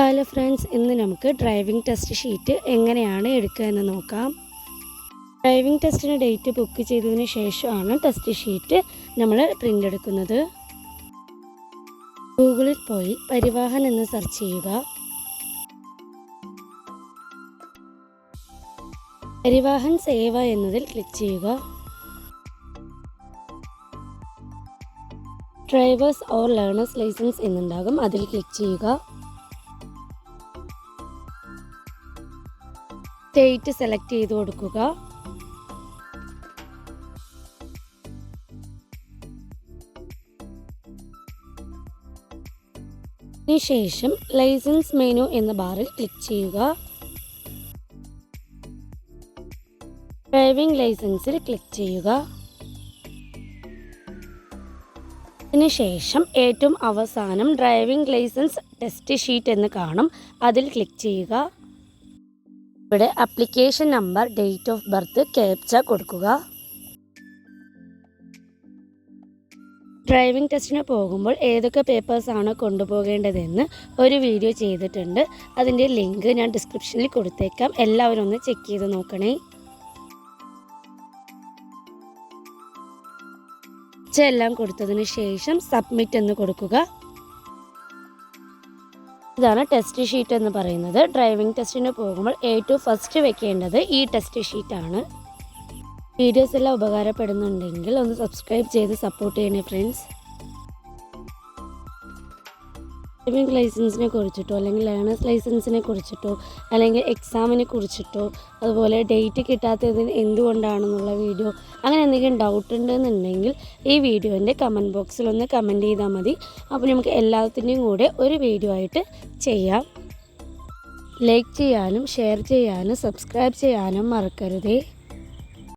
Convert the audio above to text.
Hello friends ഇന്ന് നമുക്ക് driving test sheet എങ്ങനെയാണ് എടുക്കുക എന്ന് നോക്കാം. ഡ്രൈവിംഗ് ടെസ്റ്റിന് ഡേറ്റ് ബുക്ക് ചെയ്തതിന് ശേഷമാണ് ടെസ്റ്റ് ഷീറ്റ് നമ്മൾ പ്രിന്റ് എടുക്കുന്നത്. ഗൂഗിളിൽ പോയി പരിവാഹൻ എന്ന് സെർച്ച് ചെയ്യുക. പരിവാഹൻ സേവ എന്നതിൽ ക്ലിക്ക് ചെയ്യുക. ഡ്രൈവേഴ്സ് ഓർ ലേണേഴ്സ് ലൈസൻസ് എന്നുണ്ടാകും അതിൽ ക്ലിക്ക് ചെയ്യുക. സ്റ്റേറ്റ് സെലക്ട് ചെയ്ത് കൊടുക്കുക. ശേഷം ലൈസൻസ് മെനു എന്ന ബാറിൽ ക്ലിക്ക് ചെയ്യുക. ഡ്രൈവിംഗ് ലൈസൻസിൽ ക്ലിക്ക് ചെയ്യുക. അതിനുശേഷം ഏറ്റവും അവസാനം ഡ്രൈവിംഗ് ലൈസൻസ് ടെസ്റ്റ് ഷീറ്റ് എന്ന് കാണും. അതിൽ ക്ലിക്ക് ചെയ്യുക. ഇവിടെ application number date of birth captcha കൊടുക്കുക. ഡ്രൈവിംഗ് ടെസ്റ്റിന് പോകുമ്പോൾ ഏതൊക്കെ പേപ്പേഴ്സാണ് കൊണ്ടുപോകേണ്ടതെന്ന് ഒരു വീഡിയോ ചെയ്തിട്ടുണ്ട്. അതിന്റെ ലിങ്ക് ഞാൻ ഡിസ്ക്രിപ്ഷനിൽ കൊടുത്തേക്കാം. എല്ലാവരും ഒന്ന് ചെക്ക് ചെയ്ത് നോക്കണേ. എല്ലാം കൊടുത്തതിന് ശേഷം സബ്മിറ്റ് എന്ന് കൊടുക്കുക. ഇതാണ് ടെസ്റ്റ് ഷീറ്റ് എന്ന് പറയുന്നത്. ഡ്രൈവിംഗ് ടെസ്റ്റിന് പോകുമ്പോൾ ഏറ്റവും ഫസ്റ്റ് വെക്കേണ്ടത് ഈ ടെസ്റ്റ് ഷീറ്റാണ് വീഡിയോസ് എല്ലാം ഉപകാരപ്പെടുന്നുണ്ടെങ്കിൽ ഒന്ന് സബ്സ്ക്രൈബ് ചെയ്ത് സപ്പോർട്ട് ചെയ്യണേ ഫ്രണ്ട്സ് ഡ്രൈവിംഗ് ലൈസൻസിനെ കുറിച്ചിട്ടോ അല്ലെങ്കിൽ ലേണേഴ്സ് ലൈസൻസിനെ കുറിച്ചിട്ടോ അല്ലെങ്കിൽ എക്സാമിനെ കുറിച്ചിട്ടോ അതുപോലെ ഡേറ്റ് കിട്ടാത്തതിന് എന്തുകൊണ്ടാണെന്നുള്ള വീഡിയോ അങ്ങനെ എന്തെങ്കിലും ഡൗട്ട് ഉണ്ടെന്നുണ്ടെങ്കിൽ ഈ വീഡിയോന്റെ കമന്റ് ബോക്സിൽ ഒന്ന് കമന്റ് ചെയ്താൽ മതി. അപ്പോൾ നമുക്ക് എല്ലാത്തിന്റെയും കൂടെ ഒരു വീഡിയോ ആയിട്ട് ചെയ്യാം. ലൈക്ക് ചെയ്യാനും ഷെയർ ചെയ്യാനും സബ്സ്ക്രൈബ് ചെയ്യാനും മറക്കരുതേ.